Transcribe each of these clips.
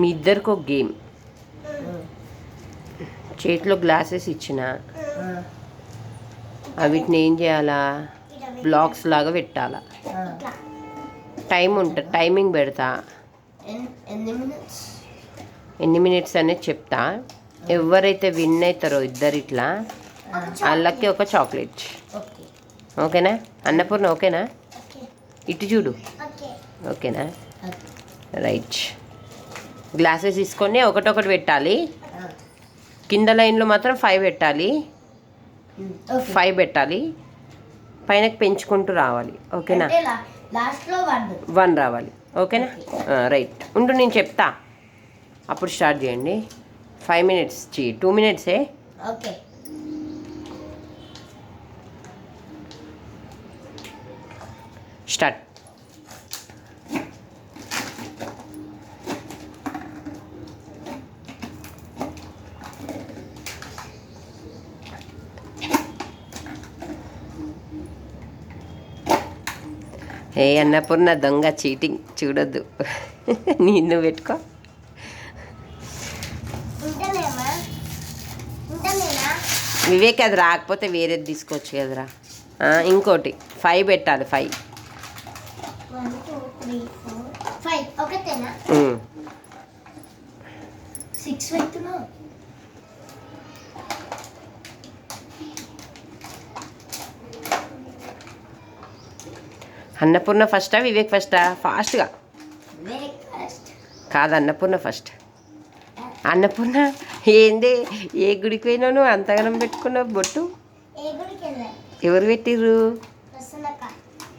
మీ ఇద్దరికి ఒక గేమ్. చేతిలో గ్లాసెస్ ఇచ్చిన. వీటిని ఏం చేయాలా? బ్లాక్స్ లాగా పెట్టాలా? టైం ఉంటుంది టైమింగ్ పెడతా. ఎన్ని మినిట్స్? అనేది చెప్తా. ఎవరైతే విన్ అవుతారో ఇద్దరు ఇట్లా వాళ్ళకి ఒక చాక్లెట్. ఓకే ఓకేనా? అన్నపూర్ణ ఓకేనా? ఓకే. ఇటు చూడు. ఓకే. ఓకేనా? రైట్. గ్లాసెస్ తీసుకొని ఒకటొకటి పెట్టాలి. కింద లైన్లో మాత్రం ఫైవ్ పెట్టాలి. ఫైవ్ పెట్టాలి. పైన పెంచుకుంటూ రావాలి. ఓకేనా? వన్. వన్ రావాలి. ఓకేనా? రైట్. ఉండు నేను చెప్తా. అప్పుడు స్టార్ట్ చేయండి. ఫైవ్ మినిట్స్ చీ టూ మినిట్సే ఓకే. స్టార్ట్. ఏ అన్నపూర్ణ దొంగ చీటింగ్ చూడొద్దు. నిన్ను పెట్టుకో. వివేక్ అది రాకపోతే వేరేది తీసుకోవచ్చు కదరా. ఇంకోటి ఫైవ్ పెట్టాలి ఫైవ్. సిక్స్ అన్నపూర్ణ ఫస్టా వివేక్ ఫస్టా? ఫాస్ట్గా. కాదు అన్నపూర్ణ ఫస్ట్. అన్నపూర్ణ ఏంది? ఏ గుడికి పోయినావు నువ్వు? అంతగానం పెట్టుకున్నావు బొట్టు? ఎవరు పెట్టిర్రు? ప్రసన్నక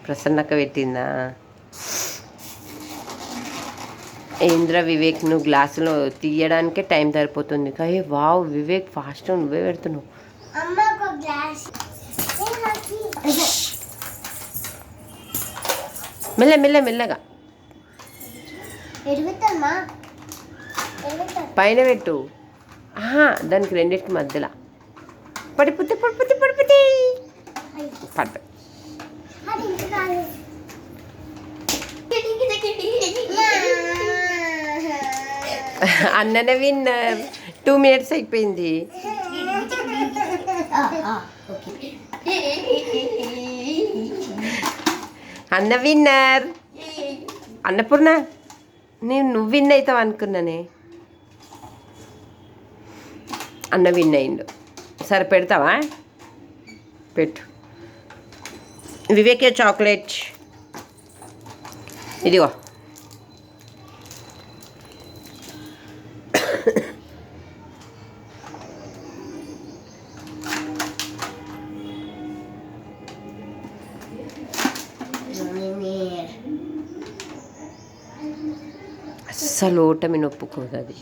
ప్రసన్నక్క పెట్టిందా? ఏంద్ర వివేక్ నువ్వు గ్లాసులో తీయడానికే టైం సరిపోతుంది. కానీ వావ్ వివేక్ ఫాస్ట్ నువ్వే పెడుతున్నావు. మెల్ల మెల్ల మెల్లగా. పైన పెట్టు. ఆహా దానికి రెండింటి మధ్యలో. పడిపోతే పడిపోతే పడిపోతే పడ్డ. అన్ననే విన్ టూ మినిట్స్ అయిపోయింది. అన్న విన్నర్. అన్నపూర్ణ నేను నువ్వు విన్ అవుతావు అనుకున్నానే. అన్న విన్ అయిండు. సరే పెడతావా? పెట్టు. వివేకే చాక్లెట్. ఇదిగో. అస్సలు ఓటమి నొప్పుకోదు అది